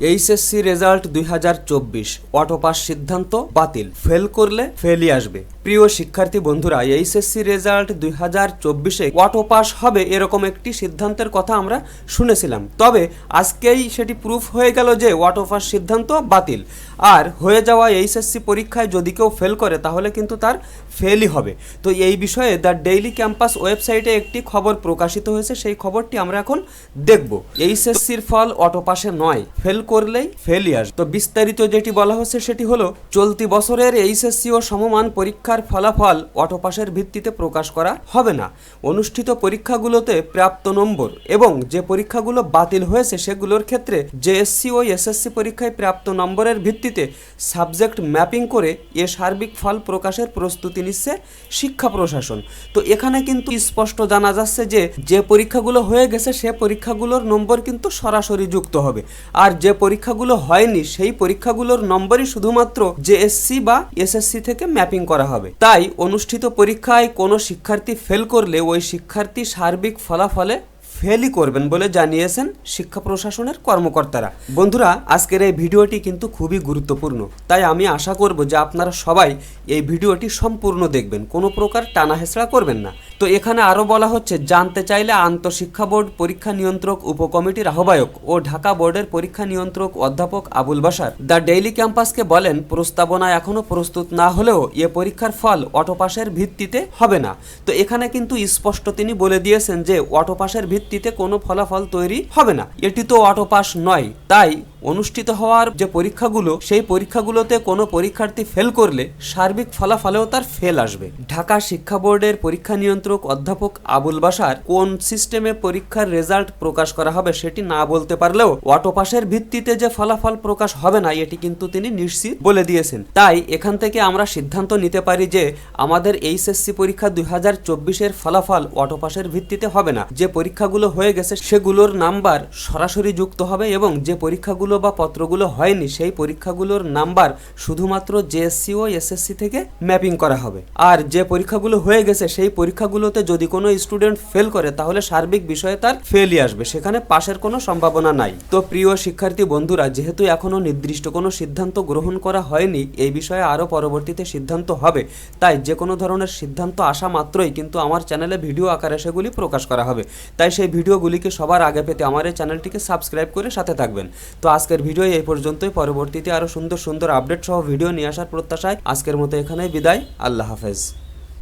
HSC result দুই হাজার চব্বিশ অটোপাস সিদ্ধান্ত বাতিল। ফেল করলে ফেলই আসবে। প্রিয় শিক্ষার্থী বন্ধুরা এইচএসসি রেজাল্ট দুই হাজার চব্বিশে অটোপাস হবে এরকম একটি সিদ্ধান্তের কথা আমরা শুনেছিলাম। তবে আজকেই সেটি প্রুফ হয়ে গেল যে অটোপাস সিদ্ধান্ত বাতিল। আর হয়ে যাওয়া এইচএসসি পরীক্ষায় যদি কেউ ফেল করে, তাহলে কিন্তু তার ফেলই হবে। তো এই বিষয়ে দ্য ডেইলি ক্যাম্পাস ওয়েবসাইটে একটি খবর প্রকাশিত হয়েছে, সেই খবরটি আমরা এখন দেখব। এইচএসসির ফল অটোপাসে নয়। ফেল করলেই ফেলই আসবে। তো বিস্তারিত যেটি বলা হচ্ছে, সেটি হলো, চলতি বছরের এইচএসসি ও সমমান পরীক্ষার ফলাফল অটোপাসের ভিত্তিতে প্রকাশ করা হবে না। অনুষ্ঠিত পরীক্ষাগুলোতে প্রাপ্ত নম্বর এবং যে পরীক্ষাগুলো বাতিল হয়েছে সেগুলোর ক্ষেত্রে জেএসসি ও এসএসসি পরীক্ষায় প্রাপ্ত নম্বরের ভিত্তিতে সাবজেক্ট ম্যাপিং করে এ সার্বিক ফল প্রকাশের প্রস্তুতি নিচ্ছে শিক্ষা প্রশাসন। তো এখানে কিন্তু স্পষ্ট জানা যাচ্ছে যে যে পরীক্ষাগুলো হয়ে গেছে সে পরীক্ষাগুলোর নম্বর কিন্তু সরাসরি যুক্ত হবে। আর যে পরীক্ষাগুলো হয়নি সেই পরীক্ষাগুলোর নম্বরই শুধুমাত্র জেএসসি বা এসএসসি থেকে ম্যাপিং করা হবে। তাই অনুষ্ঠিত পরীক্ষায় কোনো শিক্ষার্থী ফেল করলে ওই শিক্ষার্থী সার্বিক ফলাফলে ফেলই করবেন বলে জানিয়েছেন শিক্ষা প্রশাসনের কর্মকর্তারা। বন্ধুরা, আজকের এই ভিডিওটি কিন্তু খুবই গুরুত্বপূর্ণ। তাই আমি আশা করব যে আপনারা সবাই এই ভিডিওটি সম্পূর্ণ দেখবেন। কোনো প্রকার টানা হেঁচড়া করবেন না। তো এখানে আরও বলা হচ্ছে, জানতে চাইলে আন্তঃশিক্ষা বোর্ড, পরীক্ষা নিয়ন্ত্রক উপকমিটির আহ্বায়ক ও ঢাকা বোর্ডের পরীক্ষা নিয়ন্ত্রক অধ্যাপক আবুল বাসার দ্য ডেইলি ক্যাম্পাসকে বলেন প্রস্তাবনা এখনও প্রস্তুত না হলেও এ পরীক্ষার ফল অটোপাসের ভিত্তিতে হবে না। তো এখানে কিন্তু স্পষ্ট তিনি বলে দিয়েছেন যে, অটোপাসের ভিত্তিতে কোনো ফলাফল তৈরি হবে না। এটি তো অটোপাস নয়, তাই অনুষ্ঠিত হওয়ার যে পরীক্ষাগুলো, সেই পরীক্ষাগুলোতে কোনো পরীক্ষার্থী ফেল করলে সার্বিক ফলাফলেও তার ফেল আসবে। ঢাকা শিক্ষা বোর্ডের পরীক্ষা নিয়ন্ত্রক অধ্যাপক আবুল বাসার কোন সিস্টেমে পরীক্ষার রেজাল্ট প্রকাশ করা হবে সেটি না বলতে পারলেও অটোপাসের ভিত্তিতে যে ফলাফল প্রকাশ হবে না, এটি কিন্তু তিনি নিশ্চিত বলে দিয়েছেন। তাই এখান থেকে আমরা সিদ্ধান্ত নিতে পারি যে আমাদের এইচএসসি পরীক্ষা দুই হাজার চব্বিশের ফলাফল অটোপাসের ভিত্তিতে হবে না। যে পরীক্ষাগুলো হয়ে গেছে সেগুলোর নাম্বার সরাসরি যুক্ত হবে এবং যে পরীক্ষাগুলো বা পত্রগুলো হয়নি, সেই পরীক্ষাগুলোর নাম্বার শুধুমাত্র জেএসসি ও এসএসসি থেকে ম্যাপিং করা হবে। আর যে পরীক্ষাগুলো হয়ে গেছে, সেই পরীক্ষাগুলোতে যদি কোনো স্টুডেন্ট ফেল করে, তাহলে সার্বিক বিষয়ে তার ফেলই আসবে। সেখানে পাশের কোনো সম্ভাবনা নাই। তো প্রিয় শিক্ষার্থী বন্ধুরা, যেহেতু এখনও নির্দিষ্ট কোনো সিদ্ধান্ত গ্রহণ করা হয়নি, এই বিষয়ে আরও পরবর্তীতে সিদ্ধান্ত হবে। তাই যে কোনো ধরনের সিদ্ধান্ত আসা মাত্রই কিন্তু আমার চ্যানেলে ভিডিও আকারে সেগুলি প্রকাশ করা হবে। তাই সেই ভিডিওগুলিকে সবার আগে পেতে আমার এই চ্যানেলটিকে সাবস্ক্রাইব করে সাথে থাকবেন। তো আজকের ভিডিও এই পর্যন্তই। পরবর্তীতে আরও সুন্দর সুন্দর আপডেট সহ ভিডিও নিয়ে আসার প্রত্যাশায় আজকের মতো এখানেই বিদায়। আল্লাহ হাফেজ।